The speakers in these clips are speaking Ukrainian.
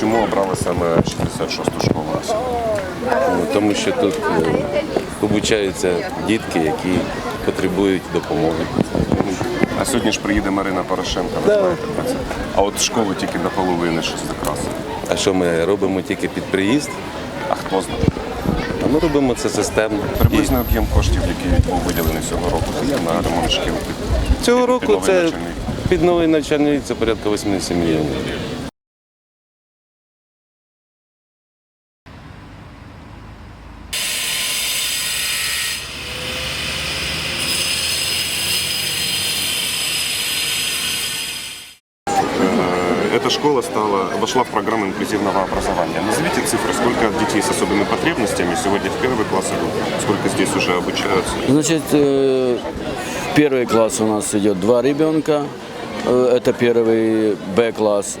Чому обрали саме 66-ту школу? Ну, Тому що тут е, обучаються дітки, які потребують допомоги. А сьогодні ж приїде Марина Порошенко, ви знаєте про це. А от школу тільки до половини щось закрасили. А що ми робимо тільки під приїзд? А хто знає? А ми робимо це системно. Приблизний об'єм коштів, який був виділений цього року, то є на ремонт шкіл. Цього року новий це. під новий навчальний рік це порядка 80 мільйонів. Э, Эта школа стала, вошла в программу инклюзивного образования. Назовите цифры, сколько детей с особыми потребностями сегодня в первый класс идут, сколько здесь уже обучаются. Значит, э, в первый класс у нас идет два ребенка, э, это первый Б-класс.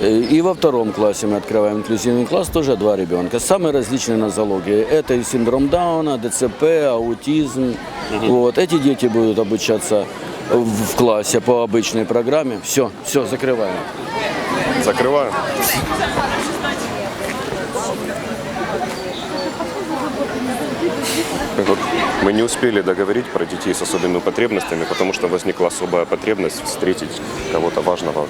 Э, И во втором классе мы открываем инклюзивный класс, тоже два ребенка. Самые различные нозологии. Это и синдром Дауна, ДЦП, аутизм. Вот. Эти дети будут обучаться в классе по обычной программе. Все, все, закрываем. Закрываю. Вот, Мы не успели договорить про детей с особыми потребностями, потому что возникла особая потребность встретить кого-то важного.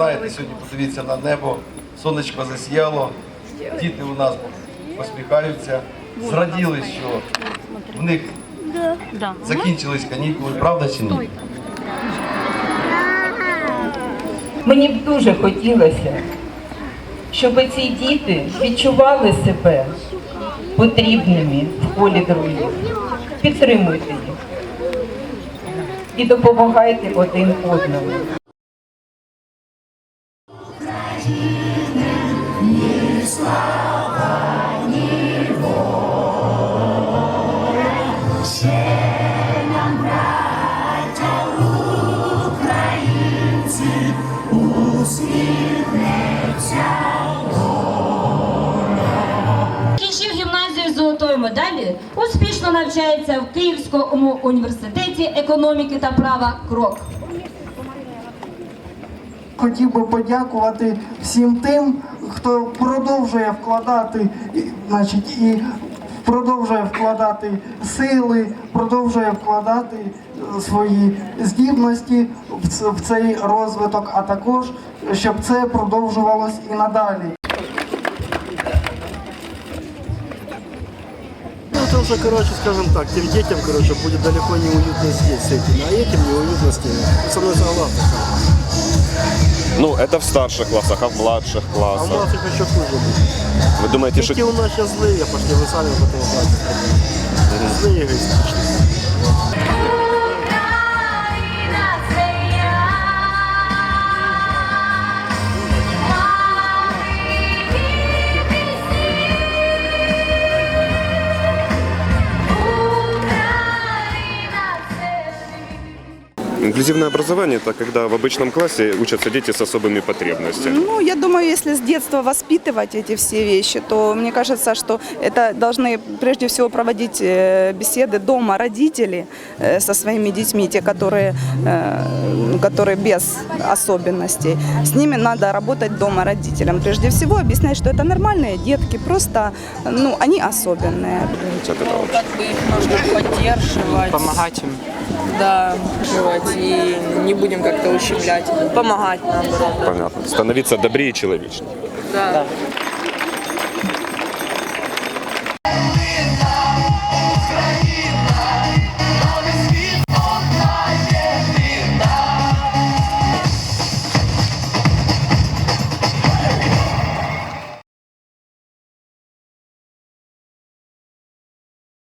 Знаєте, сьогодні подивіться на небо, сонечко засіяло, діти у нас посміхаються, зраділи, що в них закінчились канікули, правда чи ні? Мені б дуже хотілося, щоб ці діти відчували себе потрібними в колі друзів. Підтримуйте їх і допомагайте один одному. Закінчив гімназію з золотою медалі, успішно навчається в Київському університеті економіки та права Крок. Хотів би подякувати всім тим, хто продовжує вкладати, і, значить, і продовжує вкладати сили, продовжує вкладати е, свої здібності в ц- в цей розвиток, а також щоб це продовжувалось і надалі. Ну, это уже, короче, скажем так, тем детям, короче, будет далеко не уютно здесь с этими, а этим не уютно с теми. Со мной согласны. Ну, это в старших классах, а в младших А у классах. нас их еще хуже будет. Вы думаете, что... Дети у нас сейчас злые, пошли, вы сами потом знаете. Злые эгоистичные. Инклюзивное образование – это когда в обычном классе учатся дети с особыми потребностями. Ну, я думаю, если с детства воспитывать эти все вещи, то мне кажется, что это должны прежде всего проводить э, беседы дома родители э, со своими детьми, те, которые, э, которые без особенностей. С ними надо работать дома родителям. Прежде всего объяснять, что это нормальные детки, просто ну, они особенные. Как бы их нужно поддерживать. Помогать им. Да, поддерживать и не будем как-то ущемлять. Помогать наоборот. Понятно. Становиться добрее и человечнее. Да.